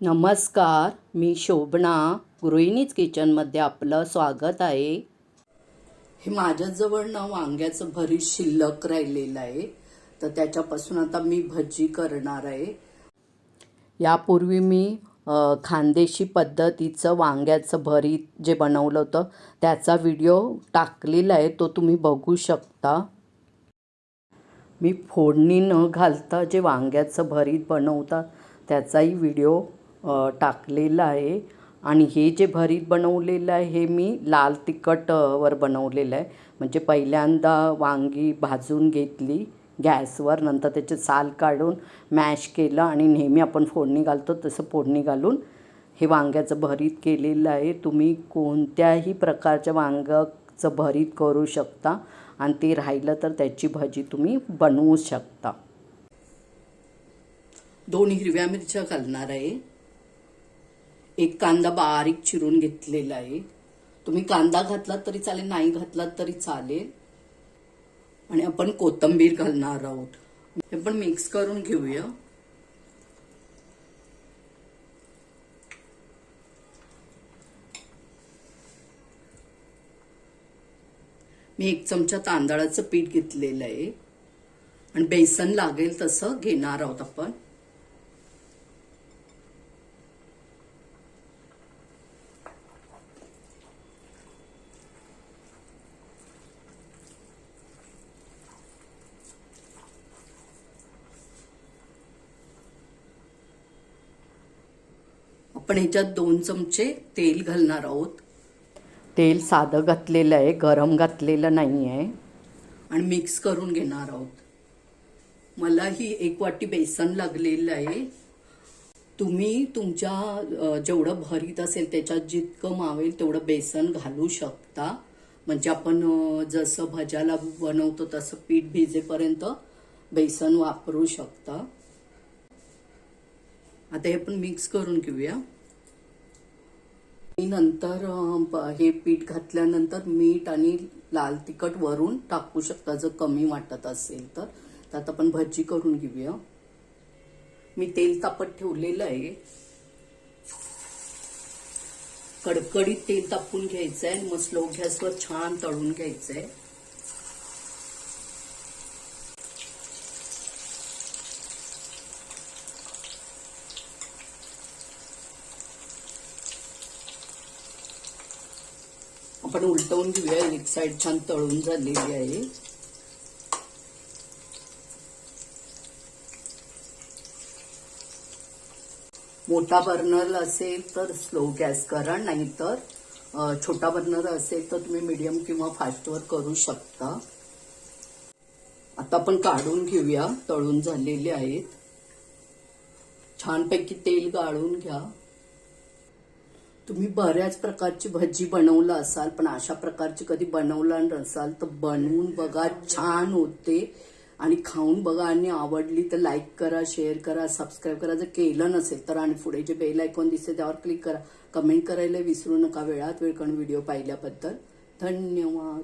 नमस्कार मी शोभना. गृहिणीच किचनमध्ये आपलं स्वागत आहे. हे माझ्याजवळ ना वांग्याचं भरीत शिल्लक राहिलेलं आहे. तर त्याच्यापासून आता मी भजी करणार आहे. यापूर्वी मी खानदेशी पद्धतीचं वांग्याचं भरीत जे बनवलं होतं त्याचा व्हिडिओ टाकलेला आहे. तो तुम्ही बघू शकता. मी फोडणी न घालता जे वांग्याचं भरीत बनवतात त्याचाही व्हिडिओ टाकलेलं आहे. आणि हे जे भरीत बनवलेलं आहे हे मी लाल तिखटवर बनवलेलं आहे. म्हणजे पहिल्यांदा वांगी भाजून घेतली गॅसवर नंतर त्याचे साल काढून मॅश केलं आणि नेहमी आपण फोडणी घालतो तसं फोडणी घालून हे वांग्याचं भरीत केलेलं आहे. तुम्ही कोणत्याही प्रकारच्या वांग्याचं भरीत करू शकता आणि ते राहिलं तर त्याची भजी तुम्ही बनवू शकता. दोन हिरव्या मिरच्या घालणार आहे. एक कांदा बारीक चिरून घेतलेला आहे. तुम्ही कांदा घातलात तरी चालेल नाही घातलात तरी चालेल. आणि आपण कोथंबीर घालणार आहोत. हे पण मिक्स करून घेऊया. मी एक चमचा तांदळाचं पीठ घेतलेलं आहे. आणि बेसन लागेल तसं घेणार आहोत आपण. आपण ह्याच्यात दोन चमचे तेल घालणार आहोत. तेल साधं घातलेलं आहे गरम घातलेलं नाही आहे. आणि मिक्स करून घेणार आहोत. मला ही एक वाटी बेसन लागलेलं आहे. तुम्ही तुमच्या जेवढं भरीत असेल त्याच्यात जितकं मावेल तेवढं बेसन घालू शकता. म्हणजे आपण जसं भज्याला बनवतो तसं पीठ भिजेपर्यंत बेसन वापरू शकता. आता हे आपण मिक्स करून घेऊया. मी नंतर हे पीठ घातल्यानंतर मीठ आणि लाल तिखट वरून टाकू शकता जर कमी वाटत असेल तर. त्यात आता आपण भजी करून घेऊया. मी तेल तापत ठेवलेलं आहे. कडकडीत तेल तापून घ्यायचं आहे मग स्लो गॅसवर छान तळून घ्यायचं आहे आपण उलटवून घेऊया. एक साइड छान तळून झालेली आहे. मोठा बर्नर असेल तर स्लो गॅस करा नाहीतर छोटा बर्नर असेल तर तुम्ही मीडियम किंवा फास्टवर करू शकता. आता आपण काढून घेऊया. तळून झालेले आहेत. छानपैकी तेल गाळून घ्या. तुम्ही बऱ्याच प्रकारची भजी बनवलं असाल पण अशा प्रकारची कधी बनवलं नसाल तर बनवून बघा छान होते. आणि खाऊन बघा आणि आवडली तर लाईक करा शेअर करा सबस्क्राईब करा. जर केलं नसेल तर आणि पुढे जे बेल आयकॉन दिसते त्यावर क्लिक करा. कमेंट करायला विसरू नका. वेळात वेळ व्हिडिओ पाहिल्याबद्दल धन्यवाद.